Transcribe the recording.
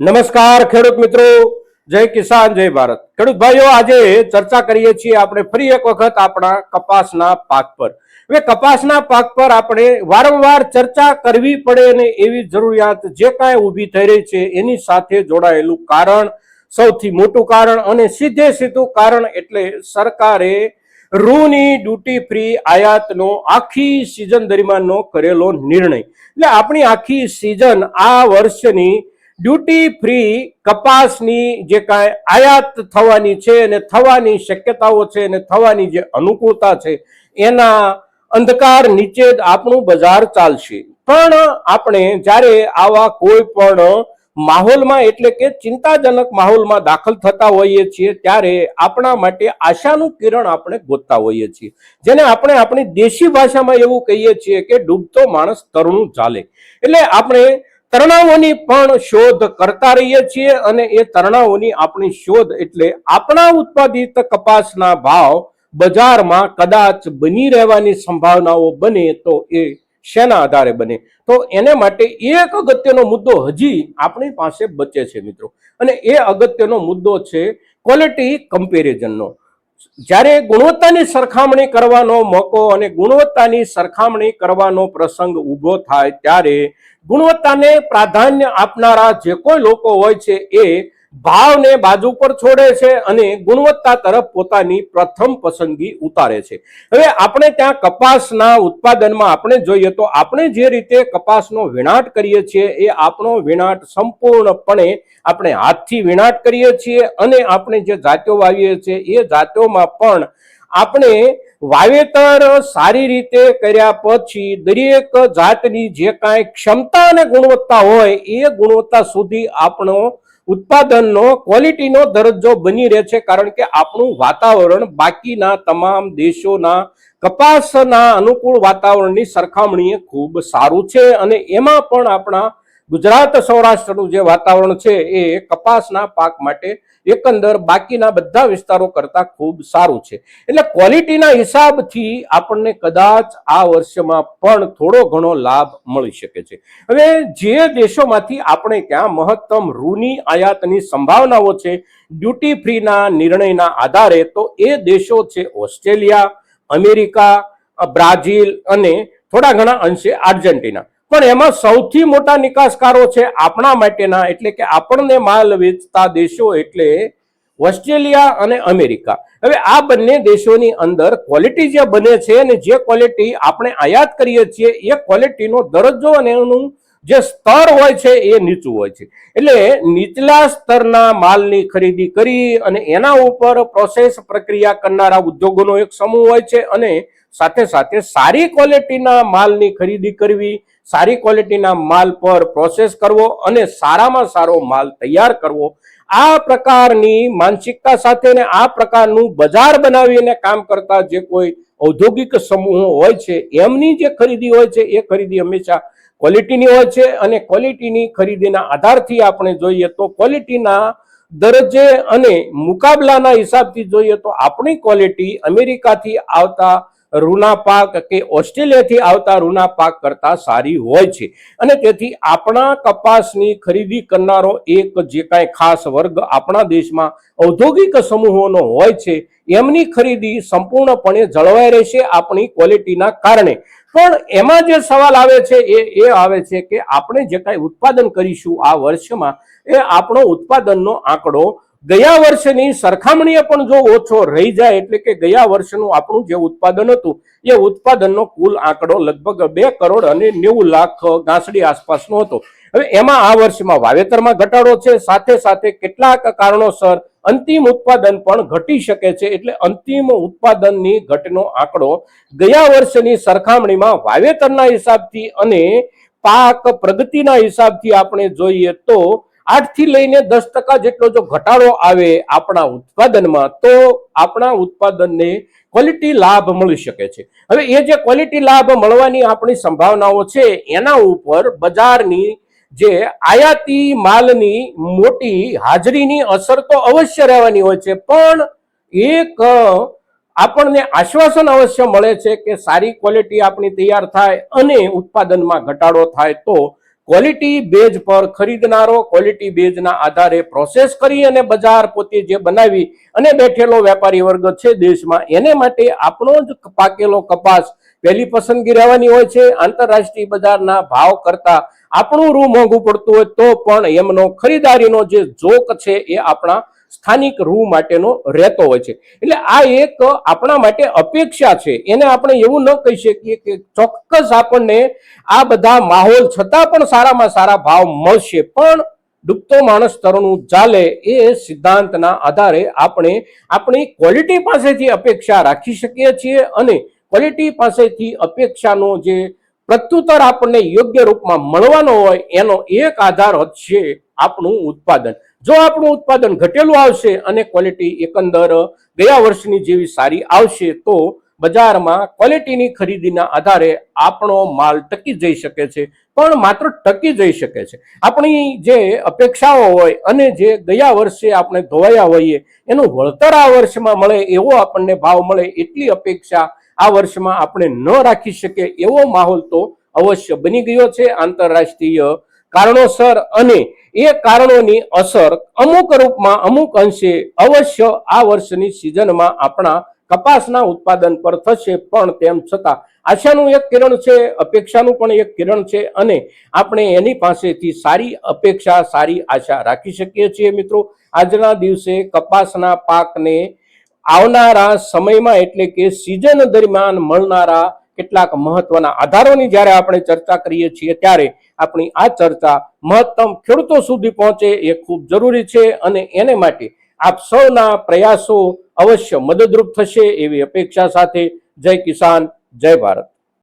નમસ્કાર, ખેડૂત મિત્રો. જય કિસાન, જય ભારત. ખેડૂત ભાઈઓ, આજે ચર્ચા કરીએ છીએ આપણે ફરી એક વખત આપણા કપાસના પાક પર. હવે કપાસના પાક પર આપણે વારંવાર ચર્ચા કરવી પડે અને એવી જરૂરિયાત જે કાંઈ ઊભી થઈ રહી છે એની સાથે જોડાયેલું કારણ, સૌથી મોટું કારણ અને સીધે સીધું કારણ એટલે સરકારે રૂની ડ્યુટી ફ્રી આયાતનો આખી સિઝન દરમિયાનનો કરેલો નિર્ણય. એટલે આપણી આખી સિઝન આ વર્ષની ડ્યુટી ફ્રી કપાસની જે કાંઈ આયાત થવાની છે અને થવાની શક્યતાઓ છે અને થવાની જે અનુકૂળતા છે, એના અંધકાર નીચે જ આપણું બજાર ચાલશે. પણ આપણે જ્યારે આવા કોઈ પણ માહોલમાં એટલે કે ચિંતાજનક માહોલમાં દાખલ થતા હોઈએ છીએ, ત્યારે આપણા માટે આશાનું કિરણ આપણે ગોતતા હોઈએ છીએ. જેને આપણે આપણી દેશી ભાષામાં એવું કહીએ છીએ કે ડૂબતો માણસ તરણું ચાલે એટલે આપણે તરણાઓની પણ શોધ કરતા રહીએ છીએ અને એ તરણાઓની આપણી શોધ એટલે આપણા ઉત્પાદિત કપાસના ભાવ બજારમાં કદાચ બની રહેવાની સંભાવનાઓ બને તો એ શેના આધારે બને? તો એને માટે એક અગત્યનો મુદ્દો હજી આપણી પાસે બચે છે મિત્રો. અને એ અગત્યનો મુદ્દો છે ક્વોલિટી કમ્પેરિઝનનો જ્યારે ગુણવત્તાની સરખામણી કરવાનો મોકો અને ગુણવત્તાની સરખામણી કરવાનો પ્રસંગ ઊભો થાય ત્યારે ગુણવત્તાને પ્રાધાન્ય આપનારા જે કોઈ લોકો હોય છે એ ભાવને બાજુ પર છોડે છે અને ગુણવત્તા તરફ પોતાની પ્રથમ પસંદગી ઉતારે છે. હવે આપણે ત્યાં કપાસના ઉત્પાદનમાં આપણે જોઈએ તો આપણે જે રીતે કપાસનો વિનાટ કરીએ છીએ એ આપણો વિનાટ સંપૂર્ણપણે આપણે હાથથી વિનાટ કરીએ છીએ અને આપણે જે જાતિઓ વાવીએ છીએ એ જાતિઓમાં પણ આપણે વાવેતર સારી રીતે કર્યા પછી દરેક જાતની જે કાંઈ ક્ષમતા અને ગુણવત્તા હોય એ ગુણવત્તા સુધી આપણો ઉત્પાદનનો ક્વોલિટીનો દરજ્જો બની રહે છે કારણ કે આપણું વાતાવરણ બાકીના તમામ દેશોના કપાસના અનુકૂળ વાતાવરણની સરખામણીએ ખૂબ સારું છે અને એમાં પણ આપણા ગુજરાત સૌરાષ્ટ્રનું જે વાતાવરણ છે એ કપાસના પાક માટે એકંદર બાકીના બધા વિસ્તારો કરતા ખૂબ સારું છે. એટલે ક્વોલિટીના હિસાબથી આપણને કદાચ આ વર્ષમાં પણ થોડો ઘણો લાભ મળી શકે છે. હવે જે દેશોમાંથી આપણે ક્યાં મહત્તમ રૂની આયાતની સંભાવનાઓ છે ડ્યુટી ફ્રીના નિર્ણયના આધારે તો એ દેશો છે ઓસ્ટ્રેલિયા, અમેરિકા, બ્રાઝિલ અને થોડા ઘણા અંશે આર્જેન્ટિના. પણ એમાં સૌથી મોટા નિકાસકારો છે આપણા માટેના, એટલે કે આપણને માલ વેચતા દેશો એટલે ઓસ્ટ્રેલિયા અને અમેરિકા. હવે આ બંને દેશોની અંદર ક્વોલિટી જે બને છે અને જે ક્વોલિટી આપણે આયાત કરીએ છીએ, એ ક્વોલિટીનો દરજ્જો અને એનું જે સ્તર હોય છે એ નીચું હોય છે. એટલે નીચલા સ્તરના માલની ખરીદી કરી અને એના ઉપર પ્રોસેસ પ્રક્રિયા કરનારા ઉદ્યોગોનો એક સમૂહ હોય છે અને સાથે સાથે સારી ક્વોલિટીના માલની ખરીદી કરવી, સારી ક્વોલિટીના માલ પર પ્રોસેસ કરવો અને સારામાં સારો માલ તૈયાર કરવો આ પ્રકારની માનસિકતા સાથે ને આ પ્રકારનું બજાર બનાવીને કામ કરતા જે કોઈ ઔદ્યોગિક સમૂહો હોય છે, એમની જે ખરીદી હોય છે, એ ખરીદી હંમેશા ક્વોલિટીની હોય છે અને ક્વોલિટીની ખરીદીના આધારથી આપણે જોઈએ તો ક્વોલિટીના દરજ્જે અને મુકાબલાના હિસાબથી જોઈએ તો આપણી ક્વોલિટી અમેરિકાથી આવતા રૂના પાક કે ઓસ્ટ્રેલિયાથી આવતા રૂના પાક કરતા સારી હોય છે. અને તેથી આપણા કપાસની ખરીદી કરનારો એક જે કાંઈ ખાસ વર્ગ આપણા દેશમાં ઔદ્યોગિક સમૂહોનો હોય છે, એમની ખરીદી સંપૂર્ણપણે જળવાઈ રહેશે આપણી ક્વોલિટીના કારણે. પણ એમાં જે સવાલ આવે છે એ એ આવે છે કે આપણે જે કાંઈ ઉત્પાદન કરીશું આ વર્ષમાં, એ આપણો ઉત્પાદનનો આંકડો ગયા વર્ષની સરખામણીએ પણ જો ઓછો રહી જાય એટલે કે ગયા વર્ષનું આપણું જે ઉત્પાદન હતું, એ ઉત્પાદનનો કુલ આંકડો લગભગ બે કરોડ અને નેવું લાખ ગાંસડી આસપાસનો હતો. હવે એમાં આ વર્ષમાં વાવેતરમાં ઘટાડો છે, સાથે સાથે કેટલાક કારણોસર અંતિમ ઉત્પાદન પણ ઘટી શકે છે એટલે અંતિમ ઉત્પાદનની ઘટનો આંકડો ગયા વર્ષની સરખામણીમાં વાવેતરના હિસાબથી અને પાક પ્રગતિના હિસાબથી આપણે જોઈએ તો આઠથી લઈને દસ ટકા જેટલો જો ઘટાડો આવે આપણા ઉત્પાદનમાં, તો આપણા ઉત્પાદનને ક્વોલિટી લાભ મળી શકે છે. હવે એ જે ક્વોલિટી લાભ મળવાની આપણી સંભાવનાઓ છે, એના ઉપર બજારની જે આયાતી માલની મોટી હાજરીની અસર તો અવશ્ય રહેવાની હોય છે, પણ એક આપણને આશ્વાસન અવશ્ય મળે છે કે સારી ક્વોલિટી આપણી તૈયાર થાય અને ઉત્પાદનમાં ઘટાડો થાય તો ક્વોલિટી બેઝ પર ખરીદનારો ક્વોલિટી બેઝના આધારે પ્રોસેસ કરી અને બજાર પોતે જે બનાવી અને બેઠેલો વેપારી વર્ગ છે દેશમાં, એને માટે આપણો જ પાકેલો કપાસ પહેલી પસંદગી રહેવાની હોય છે. આંતરરાષ્ટ્રીય બજારના ભાવ કરતા આપણું રૂ મોંઘું પડતું હોય તો પણ એમનો ખરીદારીનો જે જોક છે એ આપણા સ્થાનિક રૂ માટેનો રહેતો હોય છે. એટલે આ એક આપણા માટે અપેક્ષા છે. એને આપણે એવું ન કહી શકીએ કે ચોક્કસ આપણને આ બધા માહોલ છતાં પણ સારામાં સારા ભાવ મળશે. પણ ડૂબતો માણસ તરણું ચાલે એ સિદ્ધાંતના આધારે આપણે આપણી ક્વોલિટી પાસેથી અપેક્ષા રાખી શકીએ છીએ અને ક્વોલિટી પાસેથી અપેક્ષાનો જે પ્રત્યુત્તર આપણને યોગ્ય રૂપમાં મળવાનો હોય એનો એક આધાર છે. આપણું ઉત્પાદન. જો આપણું ઉત્પાદન ઘટેલું આવશે અને ક્વોલિટી એકંદર ગયા વર્ષની જેવી સારી આવશે, તો બજારમાં ક્વોલિટીની ખરીદીના આધારે આપણો માલ ટકી જઈ શકે છે, પણ માત્ર ટકી જઈ શકે છે. આપણી જે અપેક્ષાઓ હોય અને જે ગયા વર્ષે આપણે ધોવાયા હોઈએ, એનું વળતર આ વર્ષમાં મળે, એવો આપણને ભાવ મળે, એટલી અપેક્ષા આ વર્ષમાં આપણે ન રાખી શકીએ, એવો માહોલ તો અવશ્ય બની ગયો છે આંતરરાષ્ટ્રીય કારણોસર. અને એ કારણોની અસર અમુક રૂપમાં અમુક અંશે અવશ્ય આ વર્ષની સિઝનમાં આપણા કપાસના ઉત્પાદન પર થશે, પણ તેમ છતાં આશાનું એક કિરણ છે, અપેક્ષાનું પણ એક કિરણ છે અને આપણે એની પાસેથી સારી અપેક્ષા, સારી આશા રાખી શકીએ છીએ મિત્રો. આજના દિવસે કપાસના પાકને આવનારા સમયમાં એટલે કે સિઝન દરમિયાન મળનારા કેટલાક મહત્વના આધારોની જ્યારે આપણે ચર્ચા કરીએ છીએ ત્યારે આપણી આ ચર્ચા મહત્તમ ખેડૂતો સુધી પહોંચે એ ખૂબ જરૂરી છે અને એને માટે આપ સૌના પ્રયાસો અવશ્ય મદદરૂપ થશે એવી અપેક્ષા સાથે જય કિસાન, જય ભારત.